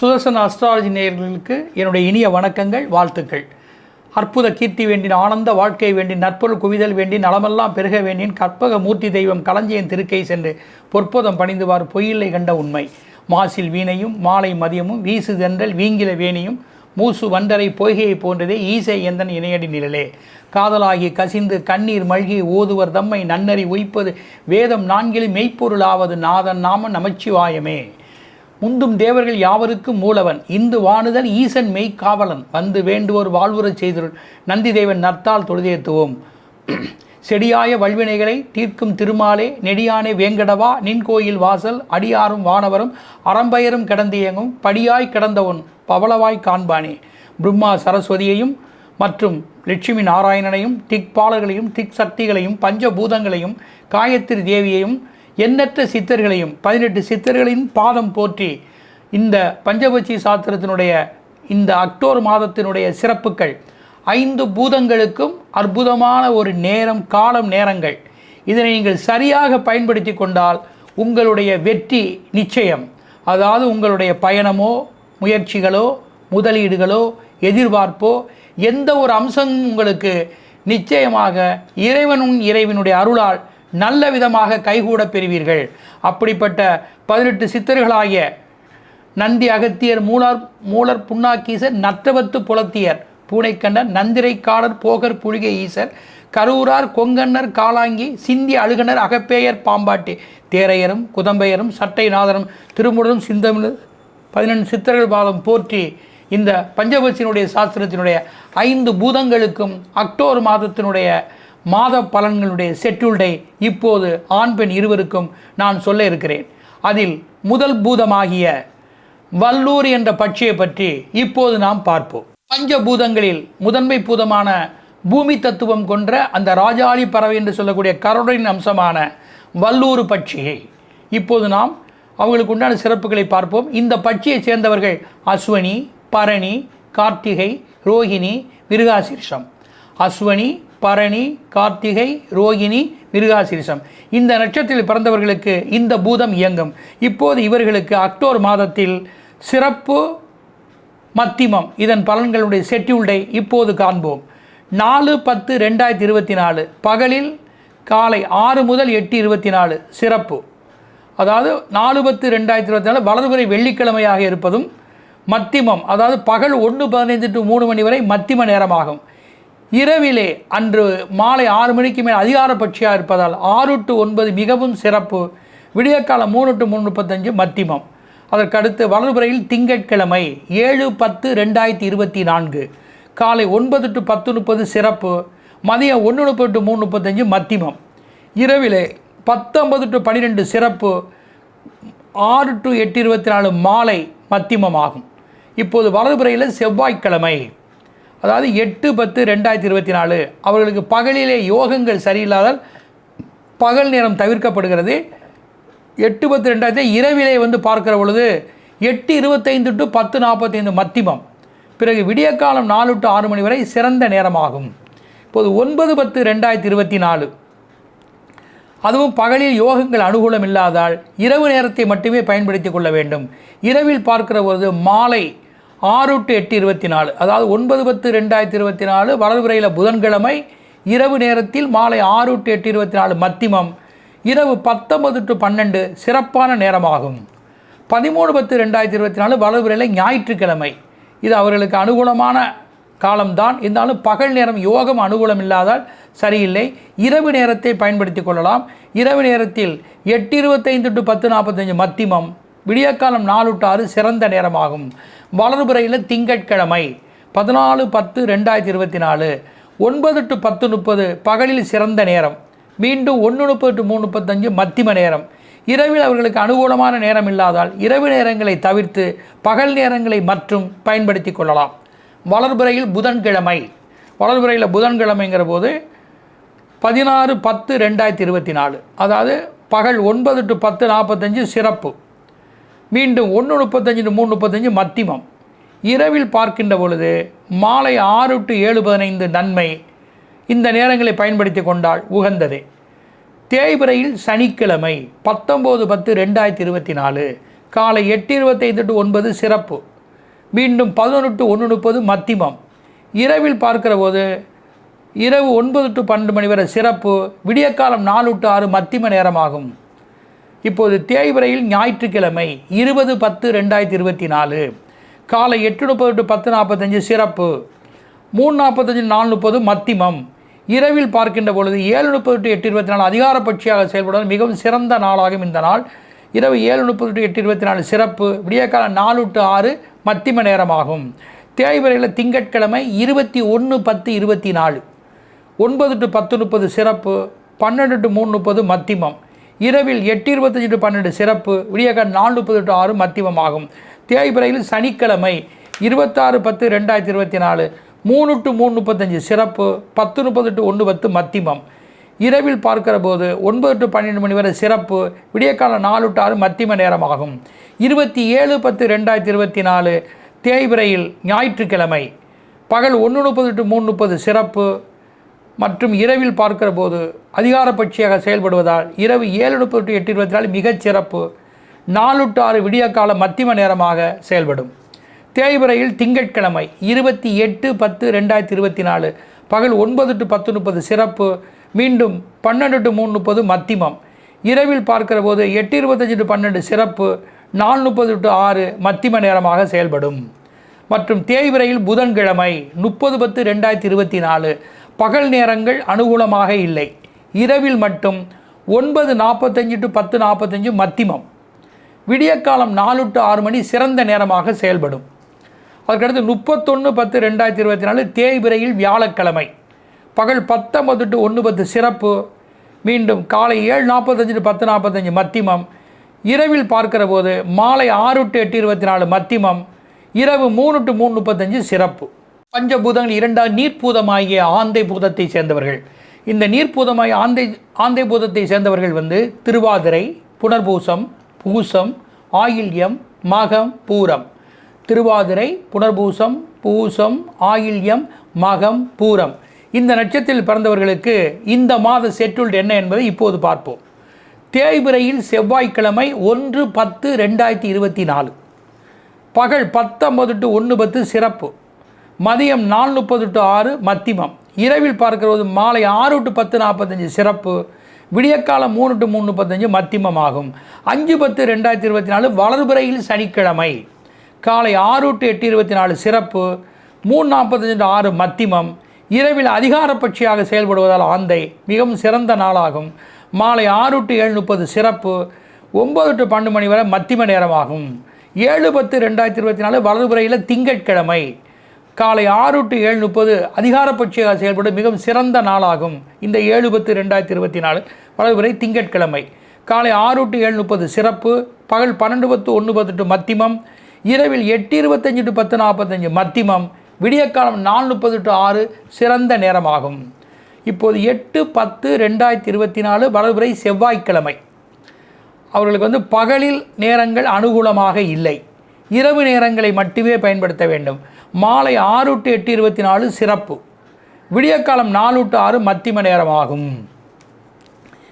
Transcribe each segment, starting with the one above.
Sudarshana astrology நேயர்களுக்கு என்னுடைய இனிய வணக்கங்கள் வாழ்த்துக்கள். அற்புத கீர்த்தி வேண்டின் ஆனந்த வாழ்க்கை வேண்டின் நற்பொருள் குவிதல் வேண்டி நலமெல்லாம் பெருக வேண்டின் கற்பக மூர்த்தி தெய்வம் களஞ்சியன் திருக்கை சென்று பொற்போதம் பணிந்துவார் பொய்யில்லை கண்ட உண்மை. மாசில் வீணையும் மாலை மதியமும் வீசு தென்றல் வீங்கில வேணியும் மூசு வண்டரை பொய்கையை போன்றதே ஈசை எந்தன் இணையடி நிழலே. காதலாகி கசிந்து கண்ணீர் மழ்கி ஓதுவர் தம்மை நன்னறி உய்ப்பது வேதம் நான்கிலும் மெய்ப்பொருளாவது நாதன் நாம நமச்சிவாயமே. முந்தும் தேவர்கள் யாவருக்கும் மூலவன். இந்து வானுதல் ஈசன் மெய் காவலன். வந்து வேண்டுவோர் வாழ்வுறச் செய்தருள். நந்தி தேவன் நர்த்தால் தொழுதேத்துவோம். செடியாய வல்வினைகளை தீர்க்கும் திருமாலே நெடியானே வேங்கடவா நின் கோயில் வாசல் அடியாரும் வானவரும் அறம்பயரும் கிடந்தியங்கும் படியாய் கிடந்தவன் பவளவாய் காண்பானே. பிரம்மா சரஸ்வதியையும் மற்றும் லட்சுமி நாராயணனையும் திக்பாலர்களையும் திக் சக்திகளையும் பஞ்சபூதங்களையும் காயத்ரி தேவியையும் எண்ணற்ற சித்தர்களையும் பதினெட்டு சித்தர்களின் பாதம் போற்றி இந்த பஞ்சபட்சி சாஸ்திரத்தினுடைய இந்த அக்டோபர் மாதத்தினுடைய சிறப்புகள் ஐந்து பூதங்களுக்கும் அற்புதமான ஒரு நேரம் காலம் நேரங்கள். இதனை நீங்கள் சரியாக பயன்படுத்தி கொண்டால் உங்களுடைய வெற்றி நிச்சயம். அதாவது உங்களுடைய பயணமோ முயற்சிகளோ முதலீடுகளோ எதிர்பார்ப்போ எந்த ஒரு அம்சமும் உங்களுக்கு நிச்சயமாக இறைவனும் இறைவனுடைய அருளால் நல்ல விதமாக கைகூட பெறுவீர்கள். அப்படிப்பட்ட பதினெட்டு சித்தர்களாகிய நந்தி அகத்தியர் மூலார் மூலர் புண்ணாக்கீசர் நத்தவத்து புலத்தியர் பூனைக்கண்ணர் நந்திரை போகர் புலிகை ஈசர் கரூரார் கொங்கண்ணர் காலாங்கி சிந்தி அழுகனர் அகப்பேயர் பாம்பாட்டி தேரையரும் குதம்பையரும் சட்டை நாதரும் திருமுடரும் சிந்தமிழ் பதினெண்டு சித்தர்கள் பாதம் போற்றி இந்த பஞ்சபட்சியினுடைய சாஸ்திரத்தினுடைய ஐந்து பூதங்களுக்கும் அக்டோபர் மாதத்தினுடைய மாத பலன்களுடைய செட்டுல்டை இப்போது ஆண் பெண் இருவருக்கும் நான் சொல்ல இருக்கிறேன். அதில் முதல் பூதமாகிய வல்லூர் என்ற பட்சியை பற்றி இப்போது நாம் பார்ப்போம். பஞ்சபூதங்களில் முதன்மை பூதமான பூமி தத்துவம் கொன்ற அந்த ராஜாளி பறவை என்று சொல்லக்கூடிய கருடையின் அம்சமான வல்லூர் பட்சியை இப்போது நாம் அவங்களுக்கு உண்டான சிறப்புகளை பார்ப்போம். இந்த பட்சியைச் சேர்ந்தவர்கள் அஸ்வனி பரணி கார்த்திகை ரோஹிணி மிருகாசீர்ஷம் அஸ்வனி பரணி கார்த்திகை ரோகிணி மிருகாசிரிசம். இந்த நட்சத்திரத்தில் பிறந்தவர்களுக்கு இந்த பூதம் இயங்கும். இப்போது இவர்களுக்கு அக்டோபர் மாதத்தில் சிறப்பு மத்திமம். இதன் பலன்களுடைய ஷெட்யூல்டை இப்போது காண்போம். நாலு பத்து ரெண்டாயிரத்தி இருபத்தி நாலு பகலில் காலை ஆறு முதல் எட்டு இருபத்தி நாலு சிறப்பு. அதாவது நாலு பத்து ரெண்டாயிரத்தி இருபத்தி நாலு வலதுபுறை வெள்ளிக்கிழமையாக இருப்பதும் மத்திமம். அதாவது பகல் ஒன்று பதினைந்து டு மூணு மணி வரை மத்திம நேரமாகும். இரவிலே அன்று மாலை ஆறு மணிக்கு மேல் அதிகாரப்பட்சியாக இருப்பதால் ஆறு டு ஒன்பது மிகவும் சிறப்பு. விடியற்காலம் மூணு டு மூணு முப்பத்தஞ்சு மத்திமம். அதற்கடுத்து வலதுபுறையில் திங்கட்கிழமை ஏழு பத்து ரெண்டாயிரத்தி இருபத்தி நான்கு. காலை ஒன்பது டு பத்து முப்பது சிறப்பு. மதியம் ஒன்று முப்பது டு மூணு முப்பத்தஞ்சு மத்திமம். இரவிலே பத்தொன்பது டு பன்னிரெண்டு சிறப்பு. ஆறு டு எட்டு இருபத்தி நாலு மாலை மத்திமம் ஆகும் இப்போது வலதுபுறையில் செவ்வாய்க்கிழமை. அதாவது எட்டு பத்து ரெண்டாயிரத்தி இருபத்தி நாலு அவர்களுக்கு பகலிலே யோகங்கள் சரியில்லாதால் பகல் நேரம் தவிர்க்கப்படுகிறது. எட்டு பத்து ரெண்டாயிரத்தி இரவிலே வந்து பார்க்கிற பொழுது எட்டு இருபத்தைந்து டு பத்து நாற்பத்தைந்து மத்திமம் பிறகு விடியற்காலம் நாலு டு ஆறு மணி வரை சிறந்த நேரமாகும். இப்போது ஒன்பது பத்து ரெண்டாயிரத்தி இருபத்தி நாலு. அதுவும் பகலில் யோகங்கள் அனுகூலம் இல்லாதால் இரவு நேரத்தை மட்டுமே பயன்படுத்தி கொள்ள வேண்டும். இரவில் பார்க்கிற பொழுது மாலை ஆறு டு எட்டு இருபத்தி நாலு அதாவது ஒன்பது பத்து ரெண்டாயிரத்தி இருபத்தி நாலு வளர்வுரையில் புதன்கிழமை இரவு நேரத்தில் மாலை ஆறு டு எட்டு இருபத்தி நாலு மத்திமம் இரவு பத்தொன்பது டு பன்னெண்டு சிறப்பான நேரமாகும். பதிமூணு பத்து ரெண்டாயிரத்தி இருபத்தி நாலு வளர்வுரையில் ஞாயிற்றுக்கிழமை. இது அவர்களுக்கு அனுகூலமான காலம்தான். இருந்தாலும் பகல் நேரம் யோகம் அனுகூலம் இல்லாதால் சரியில்லை. இரவு நேரத்தை பயன்படுத்தி கொள்ளலாம். இரவு நேரத்தில் எட்டு இருபத்தைந்து டு பத்து நாற்பத்தஞ்சு மத்திமம். விடியற்காலம் நாலு டு ஆறு சிறந்த நேரமாகும். வளர்புறையில் திங்கட்கிழமை பதினாலு பத்து ரெண்டாயிரத்தி இருபத்தி நாலு ஒன்பது டு பத்து முப்பது பகலில் சிறந்த நேரம் மீண்டும் ஒன்று முப்பது டு மூணு முப்பத்தஞ்சு மத்திம நேரம். இரவில் அவர்களுக்கு அனுகூலமான நேரம் இல்லாதால் இரவு நேரங்களை தவிர்த்து பகல் நேரங்களை மற்றும் பயன்படுத்தி கொள்ளலாம். வளர்புறையில் புதன்கிழமை வளர்புறையில் புதன்கிழமைங்கிற போது பதினாறு பத்து ரெண்டாயிரத்தி இருபத்தி நாலு அதாவது பகல் ஒன்பது டு பத்து நாற்பத்தஞ்சு சிறப்பு. மீண்டும் ஒன்று முப்பத்தஞ்சு டு மூணு முப்பத்தஞ்சு மத்திமம். இரவில் பார்க்கின்ற பொழுது மாலை ஆறு டு ஏழு பதினைந்து நன்மை இந்த நேரங்களை பயன்படுத்தி கொண்டால் உகந்தது. தேய்பிரையில் சனிக்கிழமை பத்தொம்போது பத்து ரெண்டாயிரத்தி இருபத்தி நாலு காலை எட்டு இருபத்தைந்து டு ஒன்பது சிறப்பு. மீண்டும் பதினொன்று டு ஒன்று முப்பது மத்திமம். இரவில் பார்க்கிற போது இரவு ஒன்பது டு பன்னெண்டு மணி வரை சிறப்பு. விடியற்காலம் நாலு டு ஆறு மத்திம நேரமாகும். இப்போது தேய்பிரையில் ஞாயிற்றுக்கிழமை இருபது பத்து ரெண்டாயிரத்தி இருபத்தி நாலு. காலை எட்டு முப்பது டு பத்து நாற்பத்தஞ்சு சிறப்பு. மூணு நாற்பத்தஞ்சு நாலு முப்பது மத்திமம். இரவில் பார்க்கின்ற பொழுது ஏழு முப்பது டு எட்டு இருபத்தி நாலு அதிகாரப்பட்சியாக செயல்படுவது மிகவும் சிறந்த நாளாகும் இந்த நாள். இரவு ஏழு முப்பது டு எட்டு இருபத்தி நாலு சிறப்பு. விடியற்காலம் நாலு டு ஆறு மத்திம நேரமாகும். தேய்பிரையில் திங்கட்கிழமை இருபத்தி ஒன்று பத்து இருபத்தி நாலு. ஒன்பது டு பத்து முப்பது சிறப்பு. பன்னெண்டு டு மூணு முப்பது மத்திமம். இரவில் எட்டு இருபத்தஞ்சு டு பன்னெண்டு சிறப்பு. விடியகால் நாலு முப்பது டு ஆறு மத்திமம் ஆகும் தேய்பிரையில் சனிக்கிழமை இருபத்தாறு பத்து ரெண்டாயிரத்தி இருபத்தி நாலு மூணு டு மூணு முப்பத்தஞ்சு சிறப்பு. பத்து முப்பது டு ஒன்று பத்து மத்திமம் இரவில் பார்க்கிற போது ஒன்பது டு பன்னெண்டு மணி வரை சிறப்பு. விடியக்காலம் நாலு டு ஆறு மத்தியம நேரமாகும். இருபத்தி ஏழு பத்து ரெண்டாயிரத்தி இருபத்தி நாலு தேய்பிரையில் ஞாயிற்றுக்கிழமை. பகல் ஒன்று முப்பது டு மூணு முப்பது சிறப்பு. மற்றும் இரவில் பார்க்கிற போது அதிகாரப்பட்சியாக செயல்படுவதால் இரவு ஏழு முப்பது டு எட்டு இருபத்தி நாலு மிகச் சிறப்பு நாலு டு ஆறு விடியற்கால மத்திம நேரமாக செயல்படும். தேய்பிரையில் திங்கட்கிழமை இருபத்தி எட்டு பத்து ரெண்டாயிரத்தி இருபத்தி நாலு. பகல் ஒன்பது டு பத்து முப்பது சிறப்பு. மீண்டும் பன்னெண்டு டு மூணு முப்பது மத்திமம். இரவில் பார்க்கிற போது எட்டு இருபத்தஞ்சு டு பன்னெண்டு சிறப்பு. நாலு முப்பது டு ஆறு மத்திம நேரமாக செயல்படும். மற்றும் தேய்விரையில் புதன்கிழமை முப்பது பத்து ரெண்டாயிரத்தி இருபத்தி நாலு. பகல் நேரங்கள் அனுகூலமாக இல்லை. இரவில் மட்டும் ஒன்பது நாற்பத்தஞ்சு டு பத்து நாற்பத்தஞ்சு மத்திமம். விடியற்காலம் நாலு டு ஆறு மணி சிறந்த நேரமாக செயல்படும். அதுக்கடுத்து முப்பத்தொன்று பத்து ரெண்டாயிரத்தி இருபத்தி நாலு தேய்பிரையில் வியாழக்கிழமை. பகல் பத்தொம்பது டு ஒன்று பத்து சிறப்பு. மீண்டும் காலை ஏழு நாற்பத்தஞ்சு டு பத்து நாற்பத்தஞ்சு மத்திமம். இரவில் பார்க்கிற போது மாலை ஆறு டு எட்டு இருபத்தி நாலு மத்திமம். இரவு மூணு டு மூணு முப்பத்தஞ்சு சிறப்பு. பஞ்சபூதங்கள் இரண்டாம் நீர்ப்பூதமாகிய ஆந்தை பூதத்தை சேர்ந்தவர்கள். இந்த நீர்ப்பூதமாகிய ஆந்தை ஆந்தை பூதத்தை சேர்ந்தவர்கள் வந்து திருவாதிரை புனர்பூசம் பூசம் ஆயில்யம் மகம் பூரம். திருவாதிரை புனர்பூசம் பூசம் ஆயில்யம் மகம் பூரம். இந்த நட்சத்திரத்தில் பிறந்தவர்களுக்கு இந்த மாத செட்டுல்ட் என்ன என்பதை இப்போது பார்ப்போம். தேய்பிரையில் செவ்வாய்க்கிழமை ஒன்று பத்து ரெண்டாயிரத்தி இருபத்தி நாலு. பகல் பத்தொன்பது டு ஒன்று பத்து சிறப்பு. மதியம் நாலு முப்பது டு ஆறு மத்திமம் இரவில் பார்க்கிறது மாலை ஆறு டு பத்து நாற்பத்தஞ்சு சிறப்பு. விடியற்காலம் மூணு டு மூணு முப்பத்தஞ்சு மத்திமம் ஆகும் அஞ்சு பத்து ரெண்டாயிரத்தி இருபத்தி நாலு வளர்பிறையில் சனிக்கிழமை. காலை ஆறு டு எட்டு இருபத்தி நாலு சிறப்பு. மூணு நாற்பத்தஞ்சு டு ஆறு மத்திமம் இரவில் அதிகாரப்பட்சியாக செயல்படுவதால் ஆந்தை மிகவும் சிறந்த நாளாகும். மாலை ஆறு டு ஏழு முப்பது சிறப்பு. ஒம்பது டு பன்னெண்டு மணி வரை மத்திம நேரமாகும். ஏழு பத்து ரெண்டாயிரத்தி இருபத்தி நாலு வலதுபுறையில் திங்கட்கிழமை. காலை ஆறு டு ஏழு முப்பது அதிகாரப்பட்சியாக செயல்படும் மிகவும் சிறந்த நாளாகும். இந்த ஏழு பத்து ரெண்டாயிரத்தி இருபத்தி நாலு வலதுபுறை திங்கட்கிழமை. காலை ஆறு டு ஏழு முப்பது சிறப்பு பகல் பன்னெண்டு பத்து ஒன்று பத்து டு மத்திமம் இரவில் எட்டு இருபத்தஞ்சு டு பத்து நாற்பத்தஞ்சு மத்திமம் விடியற்காலம் நாலு முப்பது டு ஆறு சிறந்த நேரமாகும். இப்போது எட்டு பத்து ரெண்டாயிரத்தி இருபத்தி நாலு வலதுபுறை செவ்வாய்க்கிழமை. அவர்களுக்கு வந்து பகலில் நேரங்கள் அனுகூலமாக இல்லை. இரவு நேரங்களை மட்டுமே பயன்படுத்த வேண்டும். மாலை ஆறு டு எட்டு இருபத்தி நாலு சிறப்பு. விடியற்காலம் நாலு டு ஆறு மத்திம நேரமாகும்.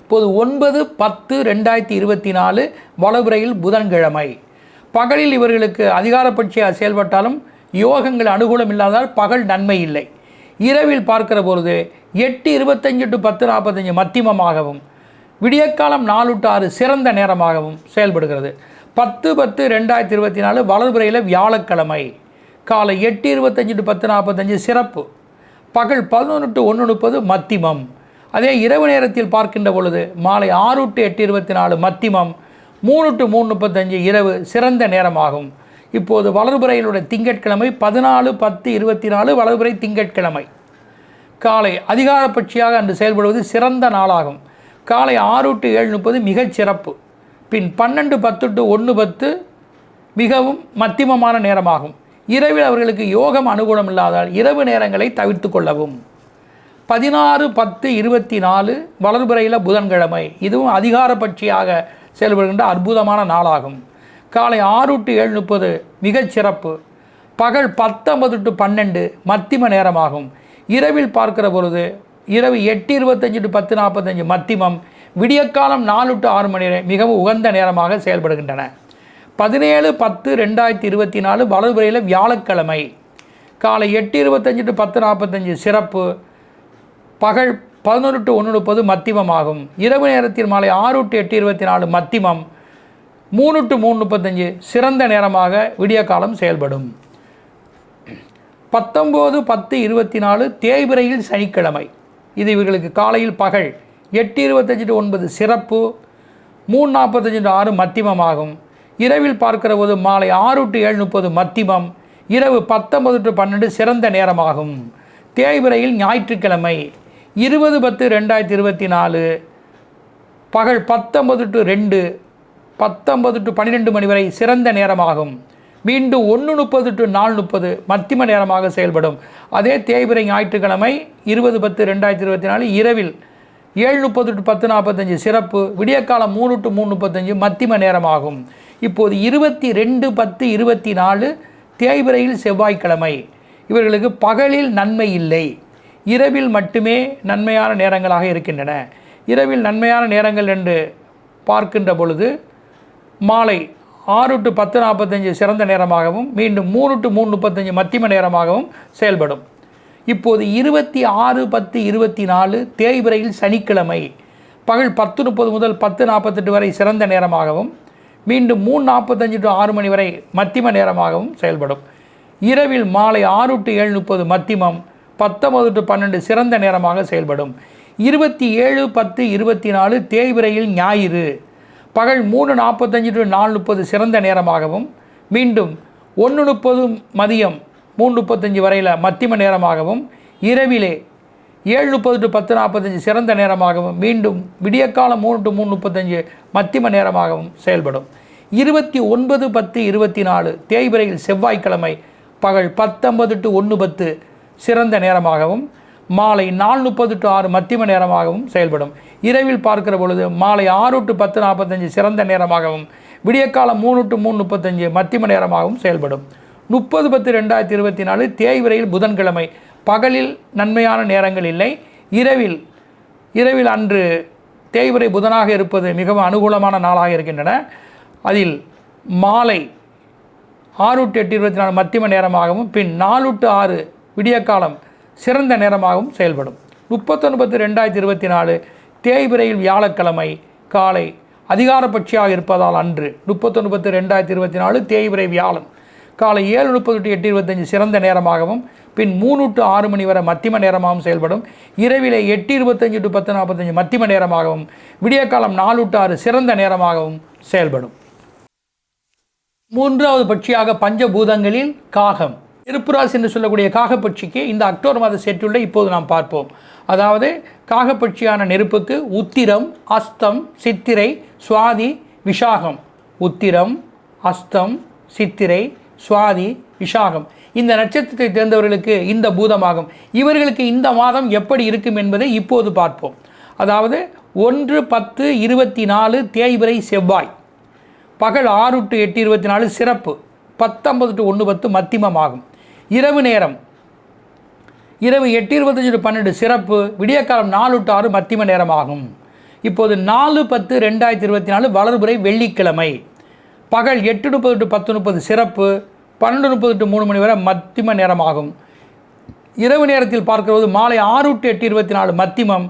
இப்போது ஒன்பது பத்து ரெண்டாயிரத்தி இருபத்தி நாலு வலவுரையில் புதன்கிழமை. பகலில் இவர்களுக்கு அதிகாரப்பட்சியாக செயல்பட்டாலும் யோகங்கள் அனுகூலம் இல்லாததால் பகல் நன்மை இல்லை. இரவில் பார்க்கிற பொழுது எட்டு இருபத்தஞ்சு டு பத்து நாற்பத்தஞ்சு மத்தியமமாகவும் விடியற்காலம் நாலு டு ஆறு சிறந்த நேரமாகவும் செயல்படுகிறது. பத்து பத்து ரெண்டாயிரத்தி இருபத்தி நாலு வளர்புறையில் வியாழக்கிழமை. காலை எட்டு இருபத்தஞ்சு டு பத்து நாற்பத்தஞ்சு சிறப்பு. பகல் பதினொன்று டு ஒன்று முப்பது மத்திமம். அதே இரவு நேரத்தில் பார்க்கின்ற பொழுது மாலை ஆறு டு எட்டு இருபத்தி நாலு மத்திமம். மூணு டு மூணு முப்பத்தஞ்சு இரவு சிறந்த நேரமாகும். இப்போது வலதுபுறையிலுடைய திங்கட்கிழமை பதினாலு பத்து இருபத்தி நாலு வலதுபுறை திங்கட்கிழமை. காலை அதிகாரப்பட்சியாக அன்று செயல்படுவது சிறந்த நாளாகும். காலை ஆறு டு ஏழு முப்பது மிகச் சிறப்பு. பின் பன்னெண்டு பத்து டு ஒன்று பத்து மிகவும் மத்திமமான நேரமாகும். இரவில் அவர்களுக்கு யோகம் அனுகூலம் இல்லாதால் இரவு நேரங்களை தவிர்த்து கொள்ளவும். பதினாறு பத்து இருபத்தி நாலு வளர்புறையில் புதன்கிழமை. இதுவும் அதிகாரப்பட்சியாக செயல்படுகின்ற அற்புதமான நாளாகும். காலை ஆறு டு ஏழு முப்பது மிகச்சிறப்பு பகல் பத்தொன்பது டு பன்னெண்டு மத்திம நேரமாகும். இரவில் பார்க்கிற பொழுது இரவு எட்டு இருபத்தஞ்சு டு பத்து நாற்பத்தஞ்சு மத்திமம். விடியற்காலம் நாலு டு ஆறு மணி மிகவும் உகந்த நேரமாக செயல்படுகின்றன. பதினேழு பத்து ரெண்டாயிரத்தி இருபத்தி நாலு வலதுபுறையில் வியாழக்கிழமை. காலை எட்டு இருபத்தஞ்சு டு பத்து நாற்பத்தஞ்சு சிறப்பு. பகல் பதினொன்று டு ஒன்று முப்பது மத்தியமமாகும். இரவு நேரத்தில் மாலை ஆறு டு எட்டு இருபத்தி நாலு மத்தியமம். மூணு டு மூணு முப்பத்தஞ்சு சிறந்த நேரமாக விடிய காலம் செயல்படும். பத்தொம்போது பத்து இருபத்தி நாலு தேய்பிரையில் சனிக்கிழமை. இது இவர்களுக்கு காலையில் பகல் எட்டு இருபத்தஞ்சு டு ஒன்பது சிறப்பு. மூணு நாற்பத்தஞ்சு டு ஆறு மத்தியமமாகும். இரவில் பார்க்கிற போது மாலை ஆறு டு ஏழு முப்பது மத்தியமம் இரவு பத்தொன்பது டு பன்னெண்டு சிறந்த நேரமாகும். தேய்பிரையில் ஞாயிற்றுக்கிழமை இருபது பத்து ரெண்டாயிரத்தி இருபத்தி நாலு பகல் பத்தொன்பது டு ரெண்டு பத்தொன்பது டு பன்னிரெண்டு மணி வரை சிறந்த நேரமாகும். மீண்டும் ஒன்று முப்பது டு நாலு முப்பது மத்தியம நேரமாக செயல்படும். அதே தேய்பிரை ஞாயிற்றுக்கிழமை இருபது பத்து ரெண்டாயிரத்தி இருபத்தி நாலு இரவில் ஏழு முப்பது டு பத்து நாற்பத்தஞ்சு சிறப்பு விடியற்காலம் மூணு டு மூணு முப்பத்தஞ்சு மத்தியம நேரமாகும். இப்போது இருபத்தி ரெண்டு பத்து இருபத்தி நாலு தேய்பிரையில் செவ்வாய்க்கிழமை. இவர்களுக்கு பகலில் நன்மை இல்லை. இரவில் மட்டுமே நன்மையான நேரங்களாக இருக்கின்றன. இரவில் நன்மையான நேரங்கள் என்று பார்க்கின்ற பொழுது மாலை ஆறு டு பத்து நாற்பத்தஞ்சு சிறந்த நேரமாகவும் மீண்டும் மூணு டு மூணு முப்பத்தஞ்சு மத்தியம நேரமாகவும் செயல்படும். இப்போது இருபத்தி ஆறு பத்து இருபத்தி நாலு தேய்பிரையில் சனிக்கிழமை பகல் பத்து முப்பது முதல் பத்து நாற்பத்தெட்டு வரை சிறந்த நேரமாகவும் மீண்டும் மூணு நாற்பத்தஞ்சு டு ஆறு மணி வரை மத்தியம நேரமாகவும் செயல்படும். இரவில் மாலை ஆறு டு ஏழு முப்பது மத்தியமம் பத்தொன்பது டு பன்னெண்டு சிறந்த நேரமாக செயல்படும். இருபத்தி ஏழு பத்து இருபத்தி நாலு தேய்விரையில் ஞாயிறு. பகல் மூணு நாற்பத்தஞ்சு டு நாலு முப்பது சிறந்த நேரமாகவும் மீண்டும் ஒன்று முப்பது மதியம் மூணு முப்பத்தஞ்சு வரையில் மத்தியம நேரமாகவும் இரவிலே ஏழு முப்பது டு பத்து நாற்பத்தஞ்சு சிறந்த நேரமாகவும் மீண்டும் விடியற்காலம் மூணு டு மூணு முப்பத்தஞ்சு மத்தியம நேரமாகவும் செயல்படும். இருபத்தி ஒன்பது பத்து இருபத்தி நாலு தேய்பிரையில் செவ்வாய்க்கிழமை பகல் பத்தொன்பது டு ஒன்று பத்து சிறந்த நேரமாகவும் மாலை நாலு முப்பது டு ஆறு மத்தியம நேரமாகவும் செயல்படும். இரவில் பார்க்கிற பொழுது மாலை ஆறு டு பத்து நாற்பத்தஞ்சு சிறந்த நேரமாகவும் விடியற்காலம் மூணு டு மூணு முப்பத்தஞ்சு மத்தியம நேரமாகவும் செயல்படும். முப்பது பத்து ரெண்டாயிரத்தி இருபத்தி நாலு தேய்விரையில் புதன்கிழமை பகலில் நன்மையான நேரங்கள் இல்லை. இரவில் இரவில் அன்று தேய்பிரை புதனாக இருப்பது மிகவும் அனுகூலமான நாளாக இருக்கின்றன. அதில் மாலை ஆறு டு எட்டு இருபத்தி நாலு மத்தியம நேரமாகவும் பின் நாலு டு ஆறு விடியக்காலம் சிறந்த நேரமாகவும் செயல்படும். முப்பத்தொன்பது ரெண்டாயிரத்தி இருபத்தி நாலு தேய்பிரையில் வியாழக்கிழமை காலை அதிகாரப்பட்சியாக இருப்பதால் அன்று முப்பத்தொன்பது ரெண்டாயிரத்தி இருபத்தி நாலு தேய்பிரை வியாழன். காலை ஏழு முப்பது டு எட்டு இருபத்தஞ்சு சிறந்த நேரமாகவும் பின் மூணு டு ஆறு மணி வரை மத்தியம நேரமாகவும் செயல்படும். இரவிலே எட்டு இருபத்தஞ்சு டு பத்து நாற்பத்தஞ்சு மத்தியம நேரமாகவும் விடியற்காலம் நாலு டு ஆறு சிறந்த நேரமாகவும் செயல்படும். மூன்றாவது பட்சியாக பஞ்சபூதங்களில் காகம். திருப்புராஸ் என்று சொல்லக்கூடிய காகப்பட்சிக்கு இந்த அக்டோபர் மாத செட்டுள்ள இப்போது நாம் பார்ப்போம். அதாவது காகப்பட்சியான நெருப்புக்கு உத்திரம் அஸ்தம் சித்திரை சுவாதி விஷாகம். உத்திரம் அஸ்தம் சித்திரை சுவாதி விஷாகம். இந்த நட்சத்திரத்தை தேர்ந்தவர்களுக்கு இந்த பூதமாகும். இவர்களுக்கு இந்த மாதம் எப்படி இருக்கும் என்பதை இப்போது பார்ப்போம். அதாவது ஒன்று பத்து இருபத்தி நாலு தேய்பிரை செவ்வாய். பகல் ஆறு டு எட்டு இருபத்தி நாலு சிறப்பு. பத்தொன்பது டு ஒன்று பத்து மத்தியமமாகும் இரவு நேரம். இரவு எட்டு இருபத்தஞ்சு டு பன்னெண்டு சிறப்பு. விடியற்காலம் நாலு டு ஆறு மத்தியம நேரமாகும் இப்போது நாலு பத்து ரெண்டாயிரத்தி இருபத்தி நாலு வளர்புறை வெள்ளிக்கிழமை. பகல் எட்டு முப்பது டு பத்து முப்பது சிறப்பு. பன்னெண்டு முப்பது டு மூணு மணி வரை மத்திம நேரமாகும். இரவு நேரத்தில் பார்க்கிறது மாலை ஆறு டு எட்டு இருபத்தி நாலு மத்திமம்.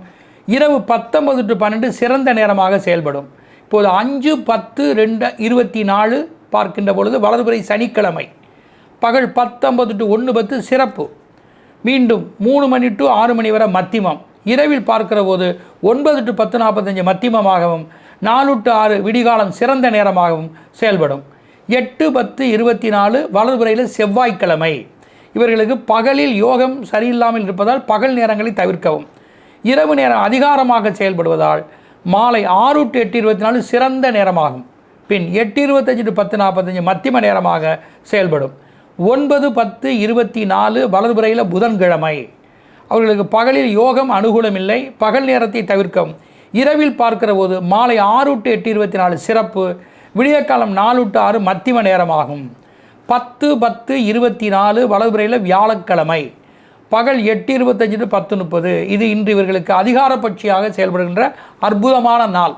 இரவு பத்தொன்பது டு பன்னெண்டு சிறந்த நேரமாக செயல்படும். இப்போது அஞ்சு பத்து ரெண்டு இருபத்தி நாலு பார்க்கின்ற பொழுது வலதுபுறை சனிக்கிழமை. பகல் பத்தொன்பது டு ஒன்று பத்து சிறப்பு. மீண்டும் மூணு மணி டு ஆறு மணி வரை மத்திமம். இரவில் பார்க்கிற போது ஒன்பது டு பத்து நாற்பத்தஞ்சு மத்தியமமாகவும் நாலு டு ஆறு விடிகாலம் சிறந்த நேரமாகவும் செயல்படும். எட்டு பத்து இருபத்தி நாலு வலதுபுறையில் செவ்வாய்க்கிழமை. இவர்களுக்கு பகலில் யோகம் சரியில்லாமல் இருப்பதால் பகல் நேரங்களை தவிர்க்கவும். இரவு நேரம் அதிகாரமாக செயல்படுவதால் மாலை ஆறு டு எட்டு இருபத்தி நாலு சிறந்த நேரமாகும். பின் எட்டு இருபத்தஞ்சு டு பத்து நாற்பத்தஞ்சு மத்தியம நேரமாக செயல்படும். ஒன்பது பத்து இருபத்தி நாலு வலதுபுறையில் புதன்கிழமை. அவர்களுக்கு பகலில் யோகம் அனுகூலமில்லை. பகல் நேரத்தை தவிர்க்கவும். இரவில் பார்க்கிற போது மாலை ஆறு டு எட்டு இருபத்தி நாலு சிறப்பு. விடியற்காலம் நாலு டு ஆறு மத்தியம நேரமாகும். பத்து பத்து இருபத்தி நாலு வலதுபுறையில் வியாழக்கிழமை. பகல் எட்டு இருபத்தஞ்சு டு பத்து முப்பது. இது இன்று இவர்களுக்கு அதிகாரப்பட்சியாக செயல்படுகின்ற அற்புதமான நாள்.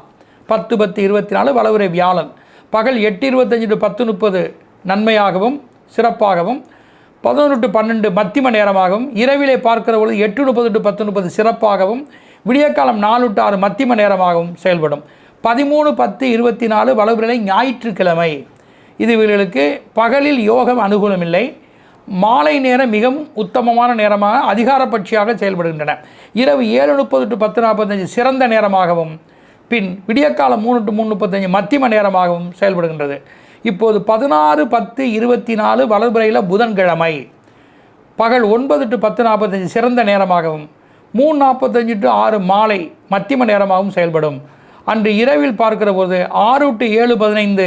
பத்து பத்து இருபத்தி நாலு வலவுரை வியாழன். பகல் எட்டு இருபத்தஞ்சு டு பத்து முப்பது நன்மையாகவும் சிறப்பாகவும் பதினொன்று டு பன்னெண்டு மத்திம நேரமாகவும் இரவிலே பார்க்கிற பொழுது எட்டு முப்பது டு பத்து முப்பது சிறப்பாகவும் விடியற்காலம் நாலு டு ஆறு மத்திம நேரமாகவும் செயல்படும். பதிமூணு பத்து இருபத்தி நாலு வளர்பிறை ஞாயிற்றுக்கிழமை. இது இவர்களுக்கு பகலில் யோகம் அனுகூலமில்லை. மாலை நேரம் மிகவும் உத்தமமான நேரமாக அதிகாரப்பட்சியாக செயல்படுகின்றன. இரவு ஏழு முப்பது டு பத்து நாற்பத்தஞ்சு சிறந்த நேரமாகவும் பின் விடியற்காலம் மூணு டு மூணு முப்பத்தஞ்சு மத்தியம நேரமாகவும் செயல்படுகின்றது. இப்போது பதினாறு பத்து இருபத்தி நாலு வலதுபுறையில் புதன்கிழமை. பகல் ஒன்பது டு பத்து நாற்பத்தஞ்சு சிறந்த நேரமாகவும் மூணு நாற்பத்தஞ்சு டு ஆறு மாலை மத்தியம நேரமாகவும் செயல்படும். அன்று இரவில் பார்க்கிற போது ஆறு டு ஏழு பதினைந்து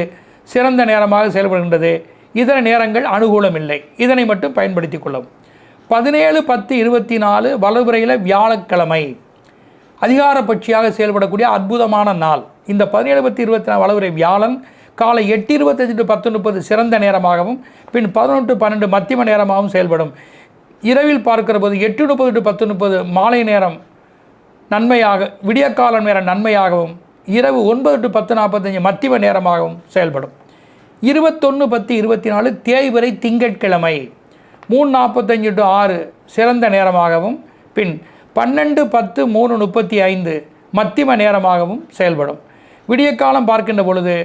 சிறந்த நேரமாக செயல்படுகின்றது. இதர நேரங்கள் அனுகூலமில்லை இதனை மட்டும் பயன்படுத்தி கொள்ளவும். பதினேழு பத்து இருபத்தி நாலு வலதுபுறையில் வியாழக்கிழமை. அதிகாரப்பட்சியாக செயல்படக்கூடிய அற்புதமான நாள். இந்த பதினேழு பத்து இருபத்தி நாலு வளவுரை வியாழன் காலை எட்டு இருபத்தஞ்சு டு பத்து முப்பது சிறந்த நேரமாகவும் பின் பதினொன்று பன்னெண்டு மத்தியம நேரமாகவும் செயல்படும். இரவில் பார்க்கிற போது எட்டு முப்பது டு பத்து முப்பது மாலை நேரம் நன்மையாக விடியற்கால நேரம் நன்மையாகவும் இரவு ஒன்பது டு பத்து நாற்பத்தஞ்சு மத்திய நேரமாகவும் செயல்படும். இருபத்தொன்று பத்து இருபத்தி நாலு தேய்வரை திங்கட்கிழமை மூணு நாற்பத்தஞ்சு டு ஆறு சிறந்த நேரமாகவும் பின் பன்னெண்டு பத்து மூணு முப்பத்தி ஐந்து மத்தியம நேரமாகவும் செயல்படும். விடியற்காலம் பார்க்கின்ற பொழுது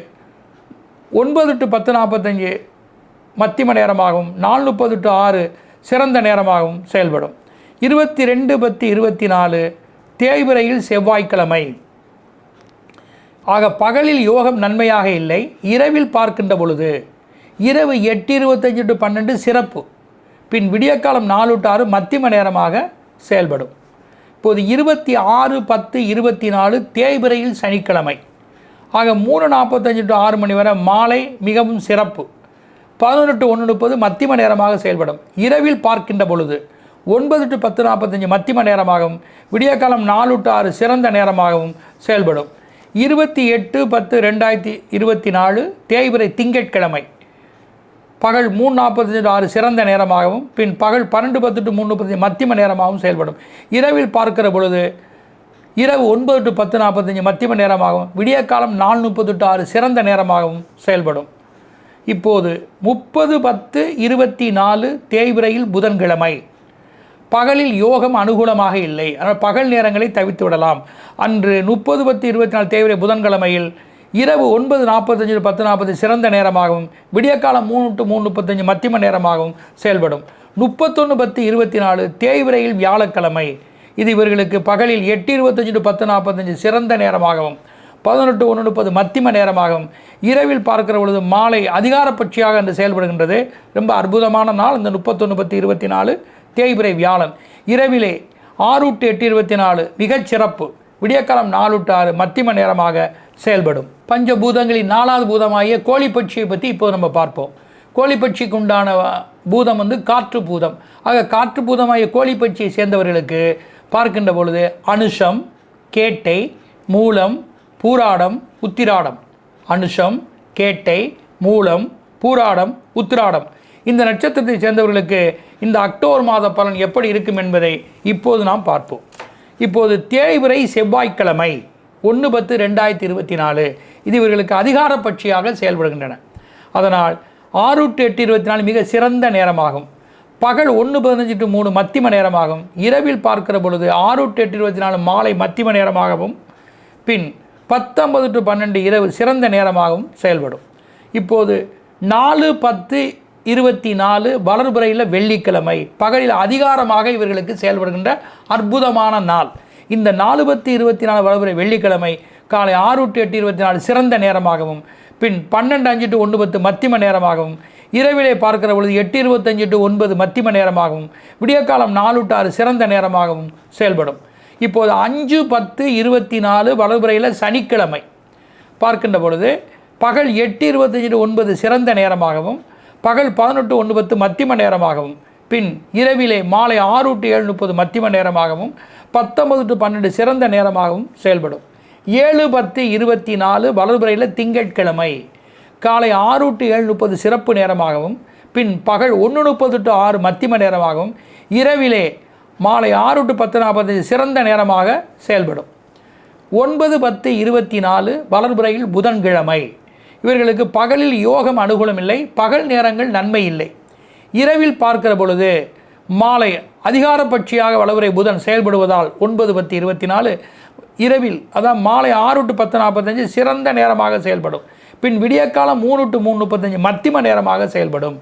ஒன்பது டு பத்து நாற்பத்தஞ்சு மத்தியம நேரமாகவும் நாலு முப்பது டு ஆறு சிறந்த நேரமாகவும் செயல்படும். இருபத்தி ரெண்டு பத்து இருபத்தி நாலு தேய்பிரையில் செவ்வாய்க்கிழமை ஆக பகலில் யோகம் நன்மையாக இல்லை இரவில் பார்க்கின்ற பொழுது இரவு எட்டு இருபத்தஞ்சு டு பன்னெண்டு சிறப்பு. பின் விடியற்காலம் நாலு டு ஆறு மத்தியம நேரமாக செயல்படும். இப்போது இருபத்தி ஆறு பத்து இருபத்தி நாலு தேய்பிரையில் சனிக்கிழமை. ஆக மூணு நாற்பத்தஞ்சு டு ஆறு மணி வரை மாலை மிகவும் சிறப்பு. பதினொன்று டு ஒன்று முப்பது மத்தியம நேரமாக செயல்படும். இரவில் பார்க்கின்ற பொழுது ஒன்பது டு பத்து நாற்பத்தஞ்சு மத்தியம நேரமாகவும் விடியற்காலம் நாலு டு ஆறு சிறந்த நேரமாகவும் செயல்படும். இருபத்தி எட்டு பத்து ரெண்டாயிரத்தி இருபத்தி நாலு தேய்பிரை திங்கட்கிழமை. பகல் மூணு நாற்பத்தஞ்சு ஆறு சிறந்த நேரமாகவும் பின் பகல் பன்னெண்டு பத்து டு மூணு முப்பத்தஞ்சு மத்தியம நேரமாகவும் செயல்படும். இரவில் பார்க்கிற பொழுது இரவு ஒன்பது டு பத்து நாற்பத்தஞ்சு மத்தியம நேரமாகவும் விடியற்காலம் நாலு முப்பது டு ஆறு சிறந்த நேரமாகவும் செயல்படும். இப்போது முப்பது பத்து இருபத்தி நாலு தேய்பிரையில் புதன்கிழமை. பகலில் யோகம் அனுகூலமாக இல்லை. ஆனால் பகல் நேரங்களை தவித்து விடலாம். அன்று முப்பது பத்து இருபத்தி நாலு தேய்பிரை புதன்கிழமையில் இரவு ஒன்பது நாற்பத்தஞ்சு பத்து நாற்பது சிறந்த நேரமாகவும் விடியற்காலம் மூணு டு மூணு முப்பத்தஞ்சு மத்தியம நேரமாகவும் செயல்படும். முப்பத்தொன்று பத்து இருபத்தி நாலு தேய்விரையில் வியாழக்கிழமை. இது இவர்களுக்கு பகலில் எட்டு இருபத்தஞ்சு டு பத்து நாற்பத்தஞ்சு சிறந்த நேரமாகவும் பதினெட்டு ஒன்று முப்பது மத்தியம நேரமாகவும் இரவில் பார்க்கிற பொழுது மாலை அதிகாரப்பட்சியாக என்று செயல்படுகின்றது. ரொம்ப அற்புதமான நாள். இந்த முப்பத்தொன்று பத்து இருபத்தி நாலு தேய்பிரை வியாழன் இரவிலே ஆறு டு எட்டு இருபத்தி நாலு மிகச் சிறப்பு விடியக்காலம் நாலு டு ஆறு மத்திம நேரமாக செயல்படும். பஞ்சபூதங்களின் நாலாவது பூதமாகிய கோழிப்பட்சியை பற்றி இப்போ நம்ம பார்ப்போம். கோழிப்பட்சிக்கு உண்டான பூதம் வந்து காற்று பூதம். ஆக காற்று பூதமாகிய கோழிப்பட்சியை சேர்ந்தவர்களுக்கு பார்க்கின்ற பொழுது அனுஷம் கேட்டை மூலம் பூராடம் உத்திராடம். அனுஷம் கேட்டை மூலம் பூராடம் உத்திராடம். இந்த நட்சத்திரத்தை சேர்ந்தவர்களுக்கு இந்த அக்டோபர் மாத பலன் எப்படி இருக்கும் என்பதை இப்போது நாம் பார்ப்போம். இப்போது தேய்விரை செவ்வாய்க்கிழமை ஒன்று பத்து ரெண்டாயிரத்தி இருபத்தி நாலு. இது இவர்களுக்கு அதிகாரப்பட்சியாக செயல்படுகின்றன. அதனால் ஆறு டு எட்டு இருபத்தி நாலு மிக சிறந்த நேரமாகும். பகல் ஒன்று பதினஞ்சு டு மூணு மத்திம நேரமாகும். இரவில் பார்க்கிற பொழுது ஆறு டு எட்டு இருபத்தி நாலு மாலை மத்தியம நேரமாகவும் பின் பத்தொன்பது டு பன்னெண்டு இரவு சிறந்த நேரமாகவும் செயல்படும். இப்போது நாலு பத்து இருபத்தி நாலு வளர்புறையில் வெள்ளிக்கிழமை. பகலில் அதிகாரமாக இவர்களுக்கு செயல்படுகின்ற அற்புதமான நாள். இந்த நாலு பத்து இருபத்தி நாலு வளர்புறை வெள்ளிக்கிழமை காலை ஆறு டு எட்டு இருபத்தி நாலு சிறந்த நேரமாகவும் பின் பன்னெண்டு அஞ்சு டு ஒன்று பத்து மத்தியம நேரமாகவும் இரவிலே பார்க்கிற பொழுது எட்டு இருபத்தஞ்சு டு ஒன்பது மத்தியம நேரமாகவும் விடியற்காலம் நாலு டு ஆறு சிறந்த நேரமாகவும் செயல்படும். இப்போது அஞ்சு பத்து இருபத்தி நாலு வளர்புறையில் சனிக்கிழமை. பார்க்கின்ற பொழுது பகல் எட்டு இருபத்தஞ்சு டு ஒன்பது சிறந்த நேரமாகவும் பகல் பதினெட்டு ஒன்று பத்து மத்தியம நேரமாகவும் பின் இரவிலே மாலை ஆறு டு ஏழு முப்பது மத்தியம நேரமாகவும் பத்தொன்பது டு பன்னெண்டு சிறந்த நேரமாகவும் செயல்படும். ஏழு பத்து இருபத்தி நாலு வலதுபுறையில் திங்கட்கிழமை காலை ஆறு டு ஏழு முப்பது சிறப்பு நேரமாகவும் பின் பகல் ஒன்று முப்பது டு ஆறு மத்தியம நேரமாகவும் இரவிலே மாலை ஆறு டு பத்து நாற்பத்தஞ்சு சிறந்த நேரமாக செயல்படும். ஒன்பது பத்து இருபத்தி நாலு வளர்புறையில் புதன்கிழமை இவர்களுக்கு பகலில் யோகம் அனுகூலம் இல்லை பகல் நேரங்கள் நன்மை இல்லை. இரவில் பார்க்கிற பொழுது மாலை அதிகாரப்பட்சியாக வளவுரை புதன் செயல்படுவதால் ஒன்பது பத்து இருபத்தி நாலு இரவில் அதான் மாலை ஆறு டு பத்து நாற்பத்தஞ்சு சிறந்த நேரமாக செயல்படும். பின் விடியற்காலம் மூணு டு மூணு முப்பத்தஞ்சு மத்திம நேரமாக செயல்படும்.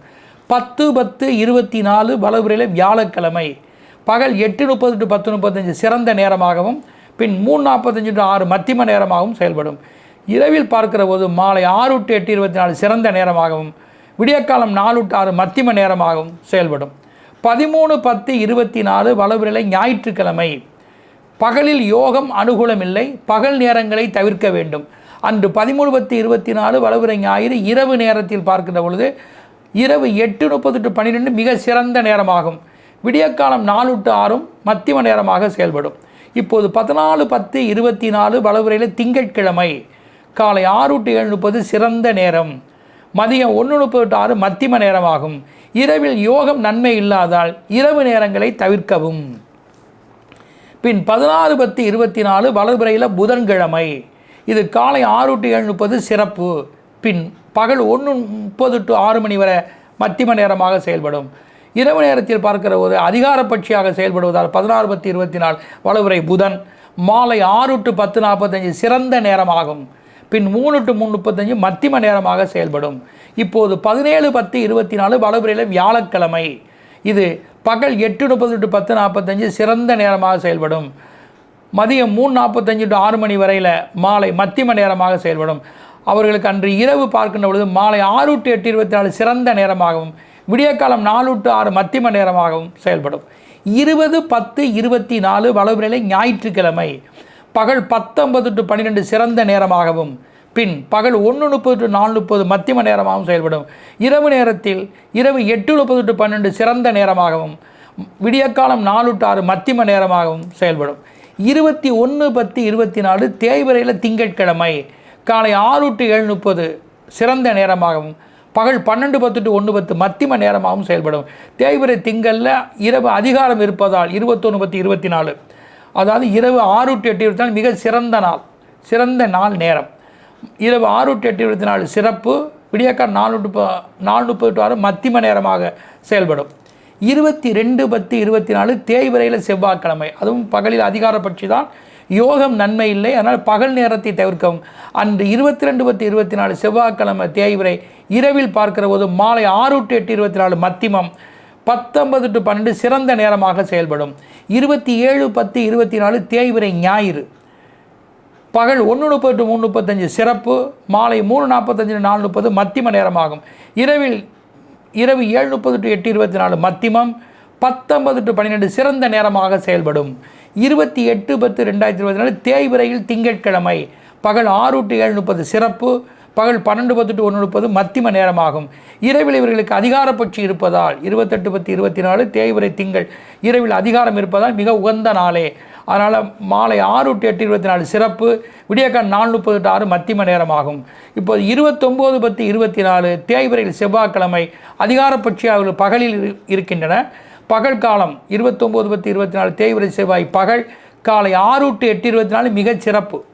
பத்து பத்து இருபத்தி நாலு வளவுரையில் வியாழக்கிழமை. பகல் எட்டு முப்பது டு பத்து முப்பத்தஞ்சு சிறந்த நேரமாகவும் பின் மூணு நாற்பத்தஞ்சு டு ஆறு மத்திம நேரமாகவும் செயல்படும். இரவில் பார்க்கிற போது மாலை ஆறு டு எட்டு இருபத்தி நாலு சிறந்த நேரமாகவும் விடியற்காலம் நாலு டு ஆறு மத்தியம நேரமாகவும் செயல்படும். பதிமூணு பத்து இருபத்தி நாலு வளவிரலை ஞாயிற்றுக்கிழமை. பகலில் யோகம் அனுகூலமில்லை பகல் நேரங்களை தவிர்க்க வேண்டும். அன்று பதிமூணு பத்து இருபத்தி நாலு வளவுரை ஞாயிறு இரவு நேரத்தில் பார்க்கிற பொழுது இரவு எட்டு முப்பது டு பன்னிரெண்டு மிக சிறந்த நேரமாகும். விடியற்காலம் நாலு டு ஆறும் மத்தியம நேரமாக செயல்படும். இப்போது பதினாலு பத்து இருபத்தி நாலு வளவுரையில் திங்கட்கிழமை. காலை ஆறு டு ஏழு முப்பது சிறந்த நேரம். மதியம் ஒன்று முப்பது டு ஆறு மத்திம நேரமாகும். இரவில் யோகம் நன்மை இல்லாதால் இரவு நேரங்களை தவிர்க்கவும். பின் பதினாறு பத்து இருபத்தி நாலு வலதுபுறையில் புதன்கிழமை. இது காலை ஆறு டு ஏழு முப்பது சிறப்பு. பின் பகல் ஒன்று முப்பது டு ஆறு மணி வரை மத்திம நேரமாக செயல்படும். இரவு நேரத்தில் பார்க்கிற ஒரு அதிகாரப்பட்சியாக செயல்படுவதால் பதினாறு பத்து இருபத்தி நாலு வலதுபுறை புதன். மாலை ஆறு டு பத்து நாற்பத்தஞ்சு சிறந்த நேரமாகும். பின் மூணு டு மூணு முப்பத்தஞ்சு மத்திம நேரமாக செயல்படும். இப்போது பதினேழு பத்து இருபத்தி நாலு வலதுபுறையில் வியாழக்கிழமை. இது பகல் எட்டு முப்பது டு பத்து நாற்பத்தஞ்சு சிறந்த நேரமாக செயல்படும். மதியம் மூணு நாற்பத்தஞ்சு டு ஆறு மணி வரையில் மாலை மத்திம நேரமாக செயல்படும். அவர்களுக்கு அன்று இரவு பார்க்கின்ற பொழுது மாலை ஆறு டு எட்டு இருபத்தி நாலு சிறந்த நேரமாகவும் விடியற்காலம் நாலு டு ஆறு மத்திம நேரமாகவும் செயல்படும். இருபது பத்து இருபத்தி நாலு வளவுநிலை ஞாயிற்றுக்கிழமை. பகல் பத்தொன்பது டு பன்னிரெண்டு சிறந்த நேரமாகவும் பின் பகல் ஒன்று முப்பது டு நாலு முப்பது மத்தியம நேரமாகவும் செயல்படும். இரவு நேரத்தில் இரவு எட்டு முப்பது டு பன்னெண்டு சிறந்த நேரமாகவும் விடியற்காலம் நாலு டு ஆறு மத்தியம நேரமாகவும் செயல்படும். இருபத்தி ஒன்று பத்து இருபத்தி நாலு தேய்வரையில் திங்கட்கிழமை காலை ஆறு டு ஏழு முப்பது சிறந்த நேரமாகவும் பகல் பன்னெண்டு பத்து டு ஒன்று பத்து மத்தியம நேரமாகவும் செயல்படும். தேய்வரை திங்களில் இரவு அதிகாரம் இருப்பதால் இருபத்தொன்று பத்து இருபத்தி நாலு. அதாவது இரவு ஆறு டு எட்டு இருபத்தி நாலு மிக சிறந்த நாள் சிறந்த நாள் நேரம். இரவு ஆறு டு எட்டு இருபத்தி நாலு சிறப்பு விடியக்கால் நாலு டு ப- நாலு முப்பது டு ஆறு மத்திம நேரமாக செயல்படும். இருபத்தி ரெண்டு பத்து இருபத்தி நாலு தேய்வரையில் செவ்வாய்க்கிழமை. அதுவும் பகலில் அதிகாரப்பட்சி தான். யோகம் நன்மை இல்லை அதனால் பகல் நேரத்தை தவிர்க்கவும். அன்று இருபத்தி ரெண்டு பத்து இருபத்தி நாலு செவ்வாய்க்கிழமை தேய்விரை இரவில் பார்க்கிற போது மாலை ஆறு டு எட்டு இருபத்தி நாலு மத்திமம் பத்தொன்பது டு பன்னெண்டு சிறந்த நேரமாக செயல்படும். இருபத்தி ஏழு பத்து இருபத்தி நாலு தேய்விரை ஞாயிறு. பகல் ஒன்று முப்பது டு மூணு முப்பத்தஞ்சு சிறப்பு. மாலை மூணு நாற்பத்தஞ்சு நாலு முப்பது மத்திம நேரமாகும். இரவில் இரவு ஏழு முப்பது டு எட்டு இருபத்தி நாலு மத்திமம் பத்தொன்பது டு பன்னிரெண்டு சிறந்த நேரமாக செயல்படும். இருபத்தி எட்டு பத்து ரெண்டாயிரத்தி இருபத்தி நாலு தேய்விரையில் திங்கட்கிழமை. பகல் ஆறு டு ஏழு முப்பது சிறப்பு. பகல் பன்னெண்டு பத்து டு ஒன்று முப்பது மத்திம நேரமாகும். இரவில் இவர்களுக்கு அதிகாரப்பட்சி இருப்பதால் இருபத்தெட்டு பத்து இருபத்தி நாலு தேய்வரை திங்கள். இரவில் அதிகாரம் இருப்பதால் மிக உகந்த நாளே. அதனால் மாலை ஆறு டு எட்டு இருபத்தி நாலு சிறப்பு. விடியக்கால் நாலு முப்பது டு ஆறு மத்திம நேரமாகும். இப்போது இருபத்தொம்போது பத்து இருபத்தி நாலு தேய்வரையில் செவ்வாய்க்கிழமை அதிகாரப்பட்சி அவர்கள் பகலில் இரு- இருக்கின்றன. பகல் காலம் இருபத்தொம்போது பத்து இருபத்தி நாலு தேய்வரை செவ்வாய் பகல் காலை ஆறு டு எட்டு இருபத்தி நாலு மிகச் சிறப்பு.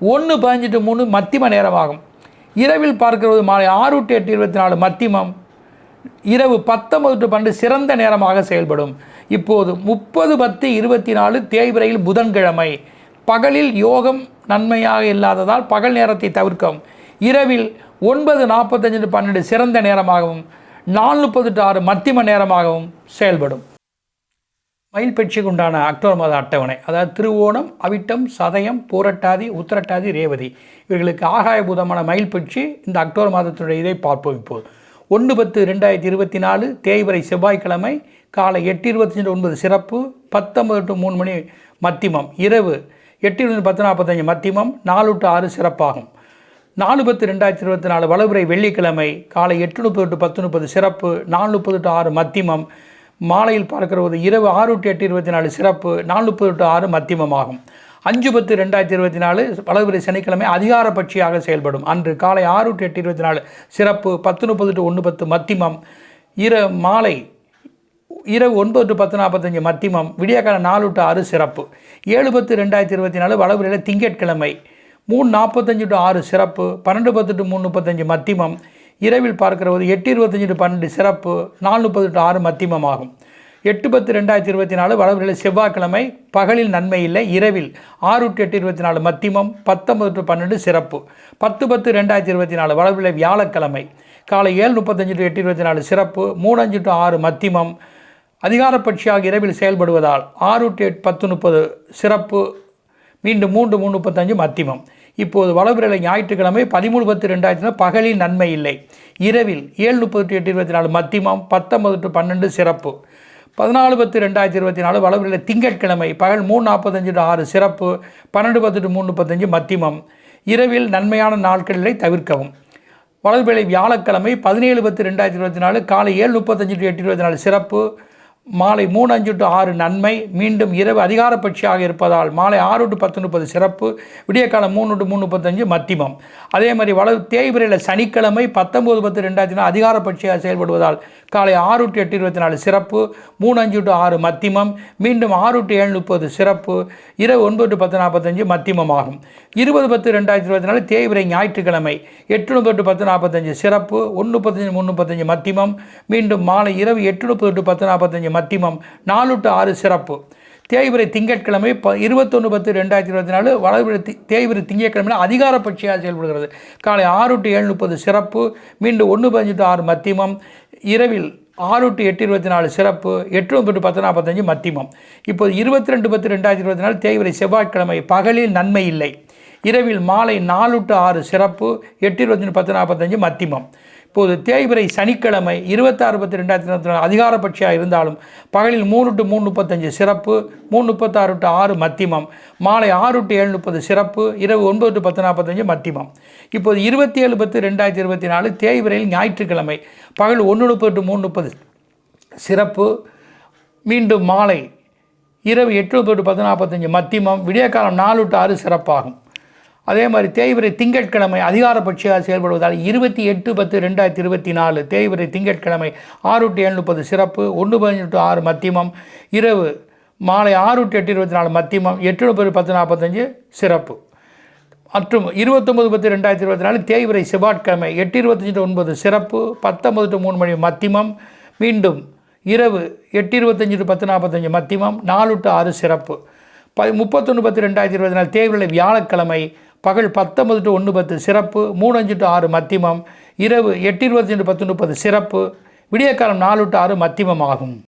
ஒன்று பதினஞ்சு டு மூணு மத்திம நேரமாகும். இரவில் பார்க்கிறது மாலை ஆறு டு எட்டு இருபத்தி நாலு மத்திமம் இரவு பத்தொன்பது டு பன்னெண்டு சிறந்த நேரமாக செயல்படும். இப்போது முப்பது பத்து இருபத்தி நாலு தேய்பிரையில் புதன்கிழமை. பகலில் யோகம் நன்மையாக இல்லாததால் பகல் நேரத்தை தவிர்க்கவும். இரவில் ஒன்பது நாற்பத்தஞ்சு டு பன்னெண்டு சிறந்த நேரமாகவும் நாலு முப்பது டு ஆறு மத்தியம நேரமாகவும் செயல்படும். மயில் பெட்சிக்கு உண்டான அக்டோபர் மாத அட்டவணை. அதாவது திருவோணம் அவிட்டம் சதயம் பூரட்டாதி உத்திரட்டாதி ரேவதி. இவர்களுக்கு ஆகாயபூதமான மயில் பெட்சி இந்த அக்டோபர் மாதத்தினுடைய இதை பார்ப்போம் இப்போது. ஒன்று பத்து ரெண்டாயிரத்தி இருபத்தி நாலு தேய்வரை செவ்வாய்க்கிழமை காலை எட்டு இருபத்தஞ்சு ஒன்பது சிறப்பு பத்தொன்பது டு மூணு மணி மத்திமம் இரவு எட்டு இருபது பத்து நாற்பத்தஞ்சு மத்திமம் நாலு டு ஆறு சிறப்பாகும். நாலு பத்து ரெண்டாயிரத்தி இருபத்தி நாலு வளவுரை வெள்ளிக்கிழமை காலை எட்டு முப்பது டு பத்து முப்பது சிறப்பு நாலு முப்பது டு ஆறு மத்திமம் மாலையில் பார்க்கிற போது இரவு ஆறு டு எட்டு இருபத்தி நாலு சிறப்பு நாலு முப்பது டு ஆறு மத்தியமமாகும். அஞ்சு பத்து ரெண்டாயிரத்தி இருபத்தி நாலு வளவுரை சனிக்கிழமை அதிகாரப்பட்சியாக செயல்படும். அன்று காலை ஆறு டு எட்டு இருபத்தி நாலு சிறப்பு பத்து முப்பது டு ஒன்று பத்து மத்திமம் இர மாலை இரவு ஒன்பது டு பத்து நாற்பத்தஞ்சு மத்திமம் விடியக்கால நாலு டு ஆறு சிறப்பு. ஏழு பத்து ரெண்டாயிரத்தி இருபத்தி நாலு வளவுரையில் திங்கட்கிழமை. மூணு நாற்பத்தஞ்சு டு ஆறு சிறப்பு பன்னெண்டு பத்து டு மூணு முப்பத்தஞ்சு மத்திமம் இரவில் பார்க்கிறபோது எட்டு இருபத்தஞ்சு டு பன்னெண்டு சிறப்பு நாலு முப்பது டு ஆறு மத்திமம் ஆகும் எட்டு பத்து ரெண்டாயிரத்தி இருபத்தி நாலு வளர்பிறை செவ்வாய்க்கிழமை பகலில் நன்மை இல்லை இரவில் ஆறு டு எட்டு இருபத்தி நாலு மத்திமம் பத்தொம்பது டு பன்னெண்டு சிறப்பு. பத்து பத்து ரெண்டாயிரத்தி இருபத்தி நாலு வளர்பிறை வியாழக்கிழமை காலை ஏழு முப்பத்தஞ்சு டு எட்டு இருபத்தி நாலு சிறப்பு மூணு அஞ்சு டு ஆறு மத்திமம் அதிகாரப்பட்சியாக இரவில் செயல்படுவதால் ஆறு டு எட் பத்து முப்பது சிறப்பு மீண்டும் மூன்று மூணு முப்பத்தஞ்சு மத்திமம் இப்போது வளபிரலை ஞாயிற்றுக்கிழமை பதிமூணு பத்து ரெண்டாயிரத்தி பகலில் நன்மை இல்லை. இரவில் ஏழு முப்பது டு எட்டு இருபத்தி நாலு மத்தியமம் பத்தொன்பது டு பன்னெண்டு சிறப்பு. பதினாலு பத்து ரெண்டாயிரத்தி இருபத்தி நாலு வளபிரலை திங்கட்கிழமை பகல் மூணு நாற்பத்தஞ்சு டு ஆறு சிறப்பு பன்னெண்டு பத்து டு மூணு முப்பத்தஞ்சு மத்தியமம். இரவில் நன்மையான நாட்களிலே தவிர்க்கவும். வளர்பிழை வியாழக்கிழமை பதினேழு பத்து ரெண்டாயிரத்தி இருபத்தி நாலு காலை ஏழு முப்பத்தஞ்சு டு எட்டு இருபத்தி நாலு சிறப்பு மாலை மூணு அஞ்சு டு ஆறு நன்மை. மீண்டும் இரவு அதிகாரப்பட்சியாக இருப்பதால் மாலை ஆறு டு பத்து முப்பது சிறப்பு. விடியற்காலம் மூணு டு மூணு முப்பத்தஞ்சு மத்திமம். அதே மாதிரி வளர் தேய்பிரையில் சனிக்கிழமை பத்தொம்போது பத்து ரெண்டாயிரத்தி நாலு அதிகாரப்பட்சியாக செயல்படுவதால் காலை ஆறு டு எட்டு இருபத்தி நாலு சிறப்பு. மூணு அஞ்சு டு ஆறு மத்தியமம் மீண்டும் ஆறு டு ஏழு முப்பது சிறப்பு. இரவு ஒன்பது டு பத்து நாற்பத்தஞ்சு மத்தியமம் ஆகும் இருபது பத்து ரெண்டாயிரத்தி இருபத்தி நாலு தேய்பிரை ஞாயிற்றுக்கிழமை எட்டு முப்பது டு பத்து நாற்பத்தஞ்சு சிறப்பு. ஒன்று முப்பத்தஞ்சு மூணு முப்பத்தஞ்சு மத்தியமம் மீண்டும் மாலை இரவு எட்டு முப்பது டு பத்து நாற்பத்தஞ்சு மத்திமம் நாலு டு ஆறு சிறப்பு. தேய்பிரை திங்கட்கிழமை ப இருபத்தொன்று பத்து ரெண்டாயிரத்தி இருபத்தி நாலு வளர்பிறை தி தேய்பிரை திங்கட்கிழமை அதிகாரப்பட்சியாக செயல்படுகிறது. காலை ஆறு டு ஏழு முப்பது சிறப்பு மீண்டும் ஒன்று பதினஞ்சு டு ஆறு மத்திமம் இரவில் ஆறு டு எட்டு இருபத்தி நாலு சிறப்பு எட்டு ஒன்பது பத்து நாற்பத்தஞ்சு மத்திமம் இப்போது இருபத்தி ரெண்டு பத்து ரெண்டாயிரத்தி இருபத்தி நாலு தேய்பிரை செவ்வாய்க்கிழமை பகலில் நன்மை இல்லை. இரவில் மாலை நாலு டு ஆறு சிறப்பு எட்டு இருபத்தி பத்து நாற்பத்தஞ்சு மத்திமம் இப்போது தேய்பிரை சனிக்கிழமை இருபத்தாறு பத்து ரெண்டாயிரத்தி இருபத்தி நாலு அதிகாரப்பட்சியாக இருந்தாலும் பகலில் மூணு டு மூணு முப்பத்தஞ்சு சிறப்பு மூணு முப்பத்தாறு டு ஆறு மத்திமம் மாலை ஆறு டு ஏழு முப்பது சிறப்பு இரவு ஒன்பது டு பத்து நாற்பத்தஞ்சு மத்திமம் இப்போது இருபத்தி ஏழு பத்து ரெண்டாயிரத்தி இருபத்தி நாலு தேய்பிரையில் ஞாயிற்றுக்கிழமை பகல் ஒன்று முப்பது டு மூணு முப்பது சிறப்பு மீண்டும் மாலை இரவு எட்டு முப்பது டு பத்து நாற்பத்தஞ்சு மத்தியமம் விடியற்காலம் நாலு டு ஆறு சிறப்பாகும். அதே மாதிரி தேய்பிரை திங்கட்கிழமை அதிகாரப்பட்சியாக செயல்படுவதால் இருபத்தி எட்டு பத்து ரெண்டாயிரத்தி இருபத்தி நாலு தேய்பிரை திங்கட்கிழமை ஆறு டு ஏழு முப்பது சிறப்பு ஒன்று பதினஞ்சு டு ஆறு மத்தியமம் இரவு மாலை ஆறு டு எட்டு இருபத்தி நாலு மத்தியமம் எட்டு முப்பது பத்து நாற்பத்தஞ்சு சிறப்பு. மற்றும் இருபத்தொம்பது பத்து ரெண்டாயிரத்தி இருபத்தி நாலு தேய்பிரை செவ்வாய்க்கிழமை எட்டு இருபத்தஞ்சு டு ஒன்பது சிறப்பு பத்தொம்பது டு மூணு மணி மத்தியமம் மீண்டும் இரவு எட்டு இருபத்தஞ்சு டு பத்து நாற்பத்தஞ்சு மத்தியமம் நாலு டு ஆறு சிறப்பு. ப முப்பத்தொன்று பத்து ரெண்டாயிரத்தி இருபத்தி நாலு தேர்வில் வியாழக்கிழமை பகல் பத்தொன்பது டு ஒன்று பத்து சிறப்பு மூணு அஞ்சு டு ஆறு மத்திமம் இரவு எட்டு இருபத்தஞ்சு டு பத்து முப்பது சிறப்பு விடியற்காலம் நாலு டு ஆறு மத்திமம் ஆகும்.